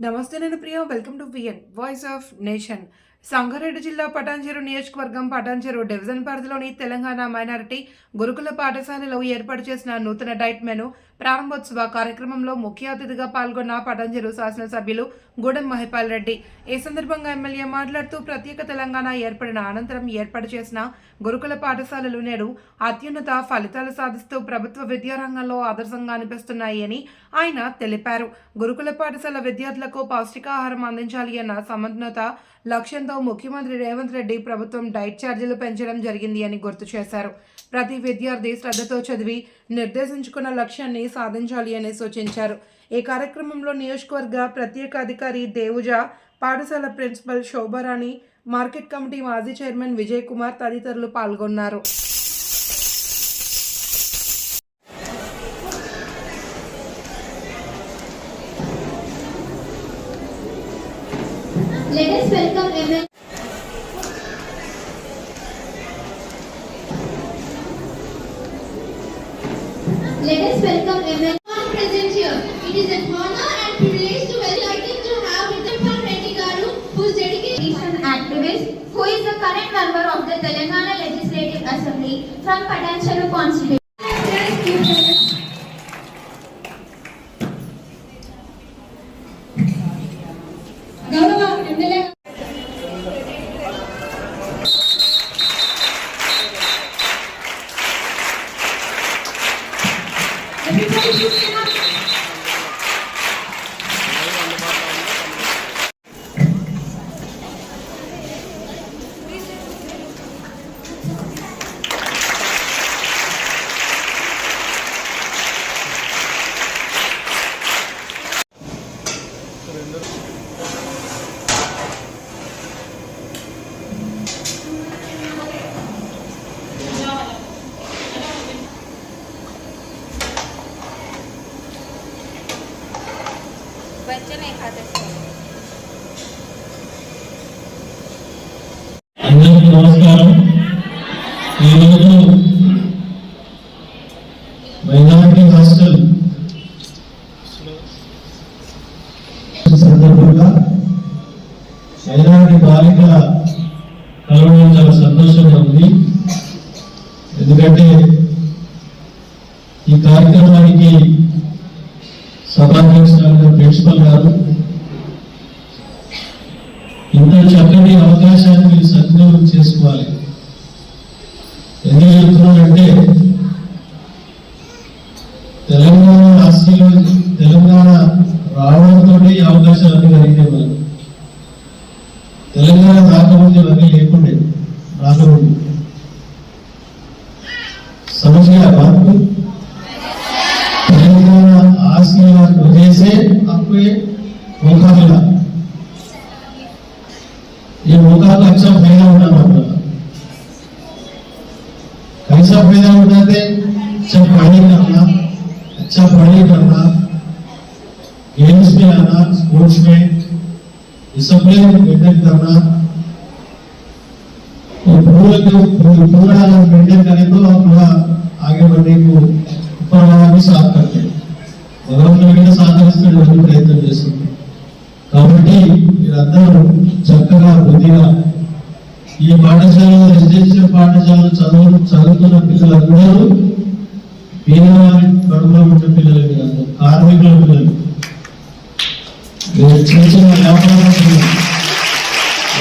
నమస్తే నేను Priya. Welcome to VN voice of nation Sangareddy జిల్లా పటాన్చెరు నియోజకవర్గం పటాన్చెరు డివిజన్ పరిధిలోని తెలంగాణ మైనారిటీ గురుకుల పాఠశాలలో ఏర్పాటు చేసిన నూతన డైట్ మెను ప్రారంభోత్సవ కార్యక్రమంలో ముఖ్య అతిథిగా పాల్గొన్న పటాన్చెరు శాసనసభ్యులు గూడెం మహిపాల్ రెడ్డి. ఈ సందర్భంగా ఎమ్మెల్యే మాట్లాడుతూ ప్రత్యేక తెలంగాణ ఏర్పడిన అనంతరం ఏర్పాటు చేసిన గురుకుల పాఠశాలలు నేడు అత్యున్నత ఫలితాలు సాధిస్తూ ప్రభుత్వ విద్యారంగంలో ఆదర్శంగా అనిపిస్తున్నాయని ఆయన తెలిపారు. గురుకుల పాఠశాల విద్యార్థులకు పౌష్టికాహారం అందించాలి అన్న సమన్వత లక్ష్యంతో ముఖ్యమంత్రి రేవంత్ రెడ్డి ప్రభుత్వం డైట్ ఛార్జీలు పెంచడం జరిగింది అని గుర్తు చేశారు. ప్రతి విద్యార్థి శ్రద్ధతో చదివి నిర్దేశించుకున్న లక్ష్యాన్ని సాధించాలి అని సూచించారు ఈ కార్యక్రమంలో నియోజకవర్గ ప్రత్యేక అధికారి దేవుజా పాఠశాల ప్రిన్సిపల్ శోభారాణి మార్కెట్ కమిటీ మాజీ చైర్మన్ విజయ్ కుమార్ తదితరులు పాల్గొన్నారు Let us welcome ML. Let us welcome everyone present here. It is an honor and privilege to welcome to have Vidyapan Reddy Garu, who is dedicated. An activist who is the current member of the Telangana Legislative Assembly from Patancharu constituency. Senthur అందరికీ ఎందుకంటే ఈ కార్యక్రమానికి సభాధ్యక్షురాలు principal గారు ఇంత చక్కటి అవకాశాన్ని మీరు సద్వినియోగం చేసుకోవాలి. ఎందుకు చెప్తున్నానంటే తెలంగాణ రాష్ట్రంలో తెలంగాణ రావడంతో ఈ అవకాశాలన్నీ కలిగినాయి మనకు. తెలంగాణ రాకముందు ఇవన్నీ లేకుండే రాకముందు. ये मौका का अच्छा फायदा उठाना होगा कैसा फायदा उठाते अच्छा पढ़ाई करना अच्छा पढ़ाई करना गेम्स में आना स्पोर्ट्स में डिसिप्लिन मेंटेन करना और पूरा जो पूरा मेंटेन करें तो आप थोड़ा आगे बढ़ने को ऊपर वाला भी साथ करते हैं భగవంతుడికి సహకరిస్తున్న ప్రయత్నం చేస్తుంది కాబట్టి మీరందరూ చక్కగా బుద్ధిగా ఈ పాఠశాలలో రెసిడెన్షియల్ పాఠశాలలో చదువు చదువుతున్న పిల్లలందరూ పేదవారి కడుపులో ఉన్న పిల్లలు కాదు కార్మికుల పిల్లలు. చిన్న చిన్న వ్యాపారాలు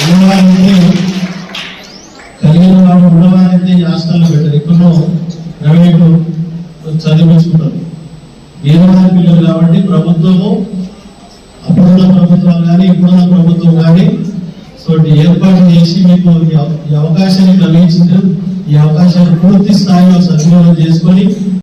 ఉన్నవారైతే కలిగిన వాడు ఉన్నవారైతే ఈ హాస్టల్లో పెట్టారు. ఎక్కడో ప్రైవేటు చదివించుకుంటారు పేదవారి పిల్లలు కాబట్టి ప్రభుత్వము అప్పుడున్న ప్రభుత్వాలు కానీ ఇప్పుడున్న ఒకటి ఏర్పాటు చేసి మీకు ఈ అవకాశాన్ని కలిగించారు ఈ అవకాశాన్ని పూర్తి స్థాయిలో సద్వినియోగం చేసుకొని